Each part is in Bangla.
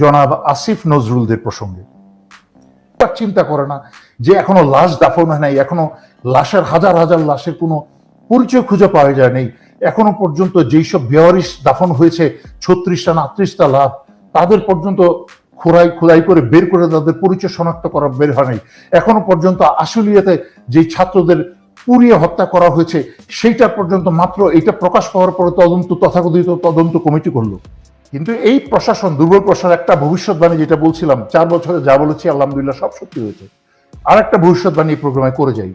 জনাব আসিফ নজরুলদের প্রসঙ্গে। চিন্তা করে না যে এখনও লাশ দাফন হয় নাই, এখনও লাশের হাজার হাজার লাশের কোনো পরিচয় খুঁজে পাওয়া যায় নাই। এখনও পর্যন্ত যেই সব দাফন হয়েছে, ছত্রিশটা না আটত্রিশটা লাভ তাদের পর্যন্ত খোরাই খোদাই করে বের করে তাদের পরিচয় শনাক্ত করা বের হয় নাই। এখনও পর্যন্ত আশুলিয়াতে যে ছাত্রদের পুড়িয়ে হত্যা করা হয়েছে সেইটা পর্যন্ত মাত্র এটা প্রকাশ পাওয়ার পরে তদন্ত তথাকথিত তদন্ত কমিটি করল। কিন্তু এই প্রশাসন, দুর্বল প্রশাসন, একটা ভবিষ্যৎবাণী যেটা বলছিলাম, চার বছরে যা বলেছি, আলহামদুলিল্লাহ সব সত্যি হয়েছে। আর একটা ভবিষ্যৎবাণী এই প্রোগ্রামে করে যাই।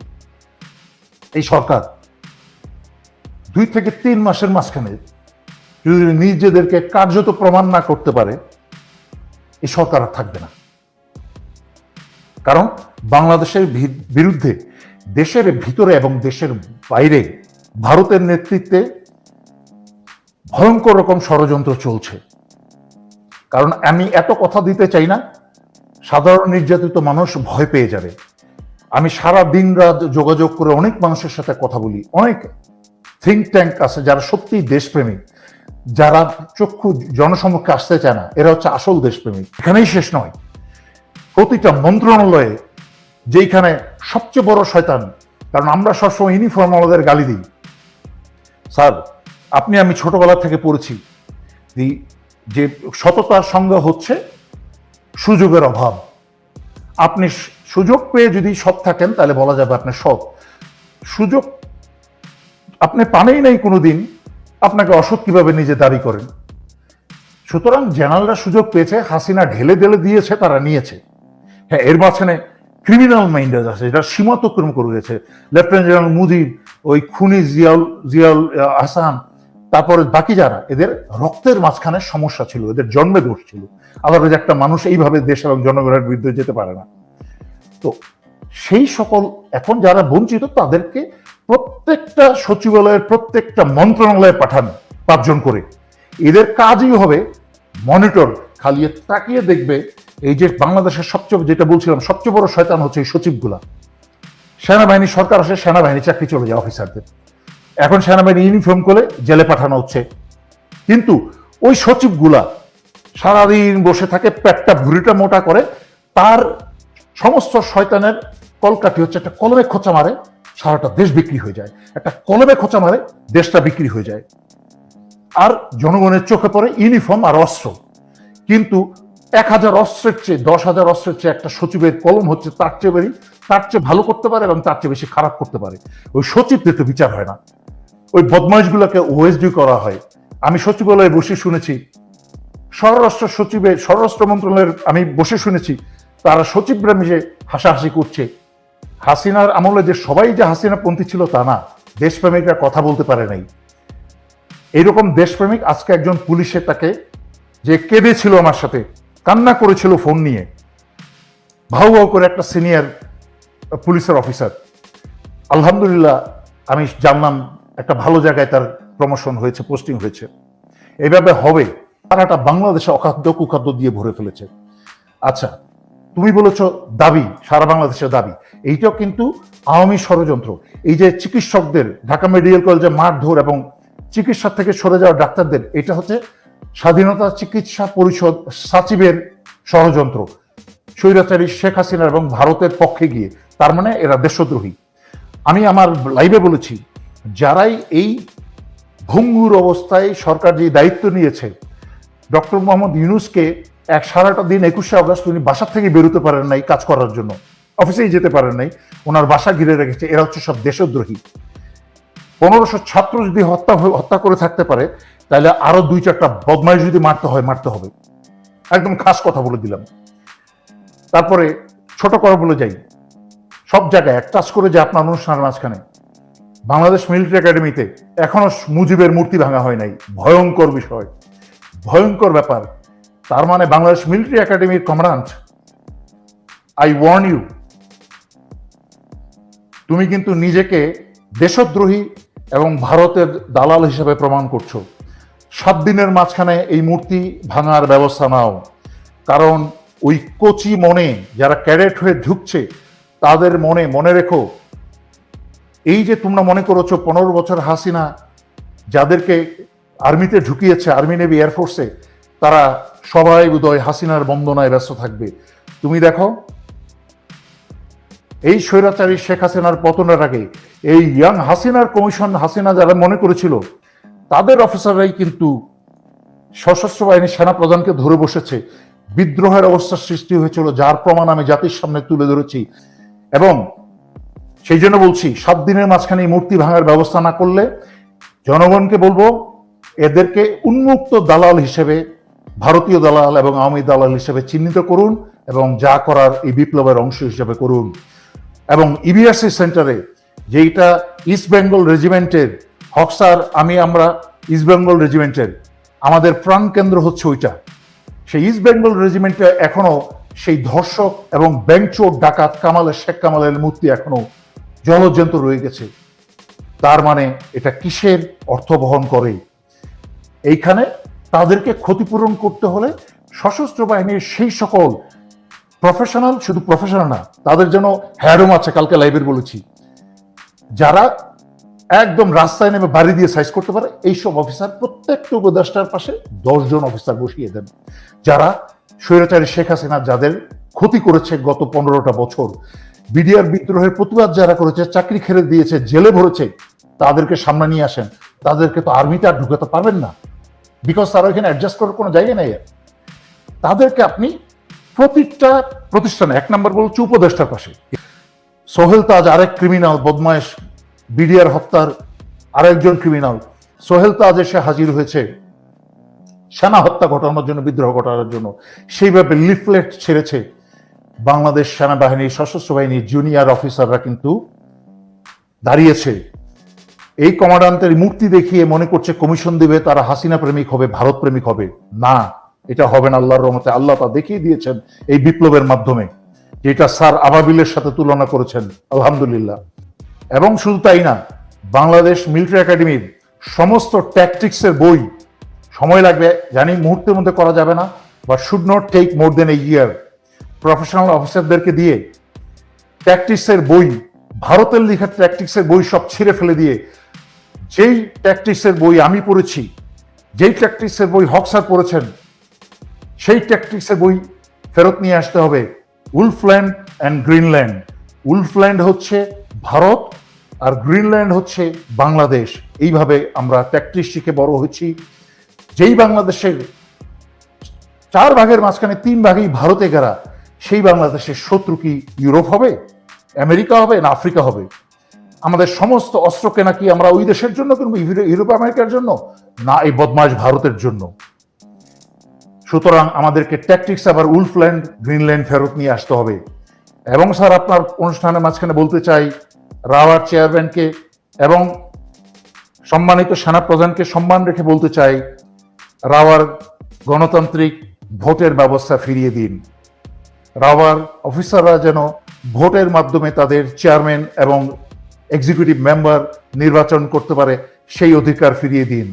এই সরকার। দুই থেকে তিন মাসের মাঝখানে যদি নিজেদেরকে কার্যত প্রমাণ না করতে পারে, এই সরকার আর থাকবে না। কারণ বাংলাদেশের বিরুদ্ধে দেশের ভিতরে এবং দেশের বাইরে ভারতের নেতৃত্বে ভয়ঙ্কর রকম ষড়যন্ত্র চলছে। কারণ আমি এত কথা দিতে চাই না, সাধারণ নির্যাতিত মানুষ ভয় পেয়ে যাবে। আমি সারা দিন রাত যোগাযোগ করে অনেক মানুষের সাথে কথা বলি। অনেক থিঙ্ক ট্যাঙ্ক আছে যারা সত্যিই দেশপ্রেমিক। যারা চক্ষু জনসমক্ষে আসতে চায় না, এরা হচ্ছে আসল দেশপ্রেমিক। এখানেই শেষ নয়। প্রতিটা মন্ত্রণালয়ে যেইখানে সবচেয়ে বড় শয়তান, কারণ আমরা সবসময় ইউনিফর্ম আমাদের গালি দিই। স্যার আপনি আমি ছোটবেলা থেকে পড়েছি যে সততার সঙ্গে হচ্ছে সুযোগের অভাব। আপনি সুযোগ পেয়ে যদি সৎ থাকেন তাহলে বলা যাবে আপনি সৎ। সুযোগ আপনি পানেই নাই কোনোদিন আপনাকে অসৎ কীভাবে নিজে দাবি করেন? সুতরাং জেনারেলরা সুযোগ পেয়েছে হাসিনা ঢেলে ঢেলে দিয়েছে তারা নিয়েছে। হ্যাঁ এর মাঝখানে ক্রিমিনাল মাইন্ডেজ আছে যেটা সীমা অতিক্রম করে গেছে লেফটেন্যান্ট জেনারেল মুজিব ওই খুনি জিয়াউল জিয়াউল আহ, হাসান তারপরে বাকি যারা, এদের রক্তের মাঝখানে সমস্যা ছিল, এদের জন্মে দোষ ছিল। আদারওয়াইজ একটা মানুষ এইভাবে দেশ এবং জনগণের বিরুদ্ধে যেতে পারে না। তো সেই সকল এখন যারা বঞ্চিত, তাদেরকে প্রত্যেকটা সচিবালয়ের প্রত্যেকটা মন্ত্রণালয়ে পাঠানো, পাঁচজন করে। এদের কাজই হবে মনিটর খালি তাকিয়ে দেখবে এই যে বাংলাদেশের সবচেয়ে, যেটা বলছিলাম, সবচেয়ে বড় শয়তান হচ্ছে এই সচিবগুলা। সেনাবাহিনী, সরকার আসে, সেনাবাহিনী চাকরি চলে যায় অফিসারদের এখন সেনাবাহিনী ইউনিফর্ম করে জেলে পাঠানো হচ্ছে। কিন্তু ওই সচিবগুলা সারাদিন বসে থাকে, পেটটা ভুড়িটা মোটা করে, তার সমস্ত শয়তানের কলকাঠি হচ্ছে একটা কলমে খোঁচা মারে, সারাটা দেশ বিক্রি হয়ে যায়। একটা কলমে খোঁচা মারে, দেশটা বিক্রি হয়ে যায়। আর জনগণের চোখে পড়ে ইউনিফর্ম আর অস্ত্র। কিন্তু এক হাজার অস্ত্রের চেয়ে, দশ হাজার অস্ত্রের চেয়ে একটা সচিবের কলম হচ্ছে তার চেয়ে বেরি তার চেয়ে ভালো করতে পারে এবং তার চেয়ে বেশি খারাপ করতে পারে। ওই সচিবদের তো বিচার হয় না। ওই বদমাইশগুলোকে ওএসডি করা হয়। আমি সচিবালয়ে বসে শুনেছি। স্বরাষ্ট্র সচিবের স্বরাষ্ট্র মন্ত্রণালয়ের আমি বসে শুনেছি। তারা সচিবরা মিশে হাসাহাসি করছে। হাসিনার আমলে যে সবাই যে হাসিনা পন্থী ছিল তা না। দেশপ্রেমিকরা কথা বলতে পারে নাই। এইরকম দেশপ্রেমিক আজকে একজন পুলিশে তাকে যে কেঁদেছিল আমার সাথে, কান্না করেছিল ফোন নিয়ে, ভাউ ভাউ করে একটা সিনিয়র পুলিশের অফিসার। আলহামদুলিল্লাহ, আমি জানলাম একটা ভালো জায়গায় তার প্রমোশন হয়েছে পোস্টিং হয়েছে। এইভাবে হবে তারাটা বাংলাদেশে অখাদ্য, কুখাদ্য দিয়ে ভরে ফেলেছে। আচ্ছা তুমি বলেছ দাবি, সারা বাংলাদেশের দাবি। এইটাও কিন্তু আওয়ামী ষড়যন্ত্র। এই যে চিকিৎসকদের, ঢাকা মেডিকেল কলেজে মারধর এবং চিকিৎসা থেকে সরে যাওয়া ডাক্তারদের, এটা হচ্ছে স্বাধীনতা চিকিৎসা পরিষদ সাচিবের ষড়যন্ত্র। স্বৈরাচারী শেখ হাসিনা এবং ভারতের পক্ষে গিয়ে, তার মানে এরা দেশদ্রোহী। আমি আমার লাইভে বলেছি যারাই এই ভঙ্গুর অবস্থায় সরকার যে দায়িত্ব নিয়েছে, ডক্টর মোহাম্মদ ইউনুসকে এক সারাটা দিন একুশে আগস্ট উনি বাসা থেকে বেরোতে পারেন নাই কাজ করার জন্য, অফিসেই যেতে পারেন নাই, ওনার বাসা ঘিরে রেখেছে, এরা হচ্ছে সব দেশদ্রোহী। পনেরোশো ছাত্র যদি হত্যা হত্যা করে থাকতে পারে, তাহলে আরও দুই চারটা বদমাইশ যদি মারতে হয়, মারতে হবে। একদম খাস কথা বলে দিলাম। তারপরে ছোট করে বলে যাই, সব জায়গায় এক টাচ করে যে আপনার অনুষ্ঠানের মাঝখানে বাংলাদেশ মিলিটারি একাডেমিতে এখনও মুজিবের মূর্তি ভাঙা হয় নাই। ভয়ঙ্কর বিষয়। ভয়ঙ্কর ব্যাপার। তার মানে বাংলাদেশ মিলিটারি একাডেমির কমান্ড আই ওয়ার্ন ইউ তুমি কিন্তু নিজেকে দেশদ্রোহী এবং ভারতের দালাল হিসেবে প্রমাণ করছ। সাত দিনের মাঝখানে এই মূর্তি ভাঙার ব্যবস্থা নাও। কারণ ওই কচি মনে যারা ক্যাডেট হয়ে ঢুকছে, তাদের মনে মনে রেখো এই যে তোমরা মনে করেছ পনেরো বছর হাসিনা যাদেরকে আর্মিতে ঢুকিয়েছে, আর্মি, নেভি এয়ারফোর্সে তারা সবাই বোধহয় হাসিনার বন্দনায় ব্যস্ত থাকবে। তুমি দেখো, এই স্বৈরাচারী শেখ হাসিনার পতনের আগে এই ইয়াং হাসিনার কমিশন হাসিনা যারা মনে করেছিল, তাদের অফিসাররাই কিন্তু সশস্ত্র বাহিনীর সেনা প্রধানকে ধরে বসেছে। বিদ্রোহের অবস্থা সৃষ্টি হয়েছিল, যার প্রমাণ আমি জাতির সামনে তুলে ধরেছি। এবং সেই জন্য বলছি, সাত দিনের মাঝখানে এই মূর্তি ভাঙার ব্যবস্থা না করলে জনগণকে বলব, এদেরকে উন্মুক্ত দালাল হিসেবে, ভারতীয় দালাল এবং আওয়ামী দালাল হিসেবে চিহ্নিত করুন এবং যা করার এই বিপ্লবের অংশ হিসেবে করুন। এবং ইবিআরসি সেন্টারে যেইটা ইস্ট বেঙ্গল রেজিমেন্টের হকসার আমি আমরা ইস্ট বেঙ্গল রেজিমেন্টের আমাদের প্রাণ কেন্দ্র হচ্ছে ওইটা। সেই ইস্ট বেঙ্গল রেজিমেন্টে এখনও সেই ধর্ষক এবং ব্যাংচোর ডাকাত, কামালের শেখ কামালের মূর্তি এখনও জলজ্জন্ত রয়ে গেছে। তার মানে এটা কিসের অর্থ বহন করে? এইখানে তাদেরকে ক্ষতিপূরণ করতে হলে সশস্ত্র বাহিনীর সেই সকল প্রফেশনাল শুধু প্রফেশনাল না, তাদের জন্য হ্যারোম আছে, কালকে লাইভের বলেছি। যারা একদম রাস্তায় নেমে বাড়ি দিয়ে সাইজ করতে পারে, এইসব অফিসার প্রত্যেকটা উপদেষ্টার পাশে দশজন অফিসার বসিয়ে দেন। যারা স্বৈরাচারী শেখ হাসিনা, যাদের ক্ষতি করেছে গত পনেরোটা বছর বিডিআর বিদ্রোহের প্রতিবাদ যারা করেছে, চাকরি খেলে দিয়েছে, জেলে ভরেছে, তাদেরকে সামনে নিয়ে আসেন। তাদেরকে তো আর্মিতে আর ঢুকাতে পারবেন না। বিকজ তারা ওইখানে অ্যাডজাস্ট করার কোনো জায়গা নেই। তাদেরকে আপনি প্রতিটা প্রতিষ্ঠানে, এক নম্বর বলছি উপদেষ্টার পাশে। সোহেল তাজ আরেক ক্রিমিনাল বদমায়েশ, বিডিআর হত্যার আরেকজন ক্রিমিনাল সোহেল তাজ এসে হাজির হয়েছে সেনা হত্যা ঘটানোর জন্য, বিদ্রোহ ঘটানোর জন্য। সেইভাবে লিফলেট ছেড়েছে বাংলাদেশ সেনাবাহিনীর সশস্ত্র বাহিনীর জুনিয়র অফিসাররা কিন্তু দাঁড়িয়েছে। এই কমান্ডান্টের মূর্তি দেখিয়ে মনে করছে কমিশন দিবে, তারা হাসিনা প্রেমিক হবে, ভারত প্রেমিক হবে। না, এটা হবে না আল্লাহর রহমতে। আল্লাহ তা দেখিয়ে দিয়েছেন এই বিপ্লবের মাধ্যমে, যেটা স্যার আবাবিলের সাথে তুলনা করেছেন, আলহামদুলিল্লাহ। এবং শুধু তাই না, বাংলাদেশ মিলিটারি একাডেমির সমস্ত ট্যাকটিক্সের বই, সময় লাগবে, জানি মুহূর্তের মধ্যে করা যাবে না বা should not take more than a year professional অফিসারদেরকে দিয়ে ট্যাকটিক্সের বই, ভারতের লেখা ট্যাকটিক্সের বই সব ছিঁড়ে ফেলে দিয়ে যেই ট্যাকটিক্সের বই আমি পড়েছি, যেই ট্যাকটিক্সের বই হকসার পড়েছেন, সেই ট্যাকটিক্সের বই ফেরত নিয়ে আসতে হবে উলফল্যান্ড অ্যান্ড গ্রিনল্যান্ড। উলফল্যান্ড হচ্ছে ভারত আর গ্রিনল্যান্ড হচ্ছে বাংলাদেশ। এইভাবে আমরা ট্যাকটিক্স শিখে বড় হয়েছি। যেই বাংলাদেশের চার ভাগের মাঝখানে তিন ভাগেই ভারতে গেরা সেই বাংলাদেশের শত্রু কি ইউরোপ হবে? আমেরিকা হবে না আফ্রিকা হবে? আমাদের সমস্ত অস্ত্র কেনা কি আমরা ওই দেশের জন্য কিনবো ইউরোপ আমেরিকার জন্য? না, এই বদমাশ ভারতের জন্য। সুতরাং আমাদেরকে ট্যাকটিক্স আবার উলফল্যান্ড গ্রিনল্যান্ড ফেরত নিয়ে আসতে হবে। এবং স্যার, আপনার অনুষ্ঠানের মাঝখানে বলতে চাই, রাওয়ার চেয়ারম্যানকে এবং সম্মানিত সেনা প্রধানকে সম্মান রেখে বলতে চাই, রাওয়ার গণতান্ত্রিক ভোটের ব্যবস্থা ফিরিয়ে দিন। রাওয়ার অফিসাররা যেন ভোটের মাধ্যমে তাদের চেয়ারম্যান এবং এক্সিকিউটিভ মেম্বার নির্বাচন করতে পারে, সেই অধিকার ফিরিয়ে দিন।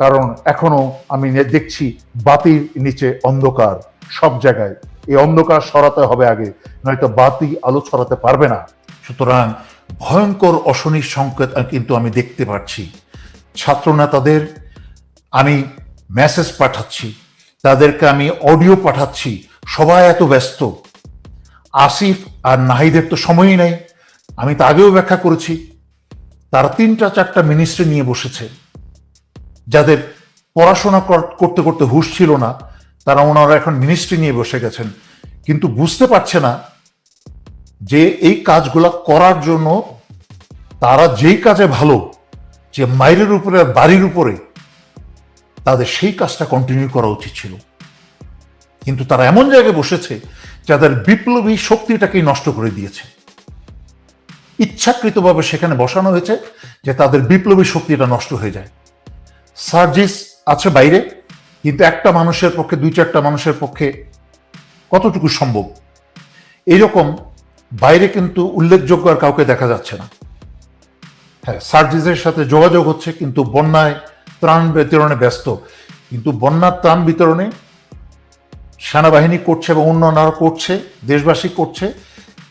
কারণ এখনও আমি দেখছি বাতির নিচে অন্ধকার সব জায়গায়। এই অন্ধকার সরাতে হবে আগে, নয়তো বাতি আলো ছড়াতে পারবে না। সুতরাং ভয়ঙ্কর অশনির সংকেত কিন্তু আমি দেখতে পাচ্ছি। ছাত্র নেতাদের আমি মেসেজ পাঠাচ্ছি, তাদেরকে আমি অডিও পাঠাচ্ছি সবাই এত ব্যস্ত। আসিফ আর নাহিদের তো সময়ই নেই। আমি তা আগেও ব্যাখ্যা করেছি, তারা তিনটা চারটা মিনিস্ট্রি নিয়ে বসেছে। যাদের পড়াশোনা কর- করতে করতে হুশ ছিল না, তারা ওনারা এখন মিনিস্ট্রি নিয়ে বসে গেছেন। কিন্তু বুঝতে পারছে না যে এই কাজগুলা করার জন্য তারা যেই কাজে ভালো, যে মাইরের উপরে বাড়ির উপরে, তাদের সেই কাজটা কন্টিনিউ করা উচিত ছিল। কিন্তু তারা এমন জায়গায় বসেছে যাদের বিপ্লবী শক্তিটাকেই নষ্ট করে দিয়েছে। ইচ্ছাকৃতভাবে সেখানে বসানো হয়েছে যে তাদের বিপ্লবী শক্তিটা নষ্ট হয়ে যায়। সার্জিস আছে বাইরে, কিন্তু একটা মানুষের পক্ষে, দুই চারটা মানুষের পক্ষে কতটুকু সম্ভব? এইরকম বাইরে কিন্তু উল্লেখযোগ্য আর কাউকে দেখা যাচ্ছে না। হ্যাঁ সার্জিসের সাথে যোগাযোগ হচ্ছে, কিন্তু বন্যায় ত্রাণ বিতরণে ব্যস্ত। কিন্তু বন্যার ত্রাণ বিতরণে সেনাবাহিনী করছে এবং অন্যান্যরা করছে, দেশবাসী করছে।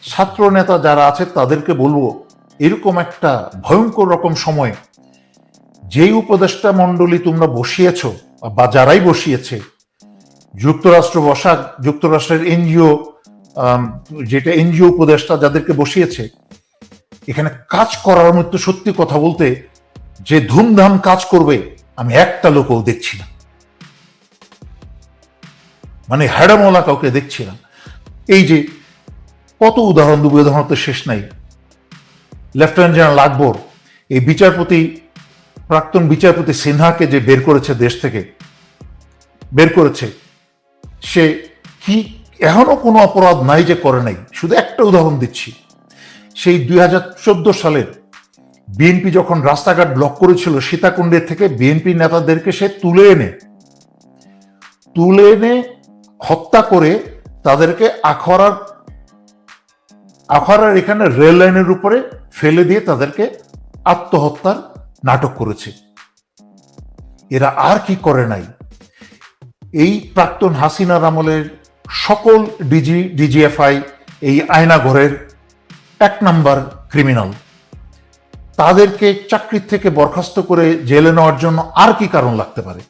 ছাত্র নেতা যারা আছে তাদেরকে বলব, এরকম একটা ভয়ঙ্কর রকম সময়, যেই উপদেষ্টা মণ্ডলী তোমরা বসিয়েছ বা যারাই বসিয়েছে, যুক্তরাষ্ট্র বসা, যুক্তরাষ্ট্রের এনজিও যেটা এনজিও উপদেষ্টা যাদেরকে বসিয়েছে, এখানে কাজ করার মতো সত্যি কথা বলতে যে ধুমধাম কাজ করবে, আমি একটা লোকও দেখছি না। মানে হ্যাডামলা কাউকে দেখছি না। এই যে কত উদাহরণ, দেবো উদাহরণ তো শেষ নাই। লেফটেন্যান্ট জেনারেল আকবর এই বিচারপতি, প্রাক্তন বিচারপতি সিনহাকে যে বের করেছে দেশ থেকে, বের করেছে, সে কি এখনও কোনো অপরাধ নাই যে করে নাই? শুধু একটা উদাহরণ দিচ্ছি। সেই দুই হাজার চোদ্দ সালের বিএনপি যখন রাস্তাঘাট ব্লক করেছিল সীতাকুণ্ডের থেকে বিএনপি নেতাদেরকে সে তুলে এনে তুলে এনে হত্যা করে তাদেরকে আখড়ার আখড়ার এখানে রেল লাইনের উপরে ফেলে দিয়ে তাদেরকে আত্মহত্যার নাটক করেছে। এরা আর কি করে নাই? এই প্রাক্তন হাসিনার আমলের সকল ডিজি, ডিজিএফআই এই আয়নাঘরের এক নাম্বার ক্রিমিনাল। তাদেরকে চাকরির থেকে বরখাস্ত করে জেলে নেওয়ার জন্য আর কি কারণ লাগতে পারে?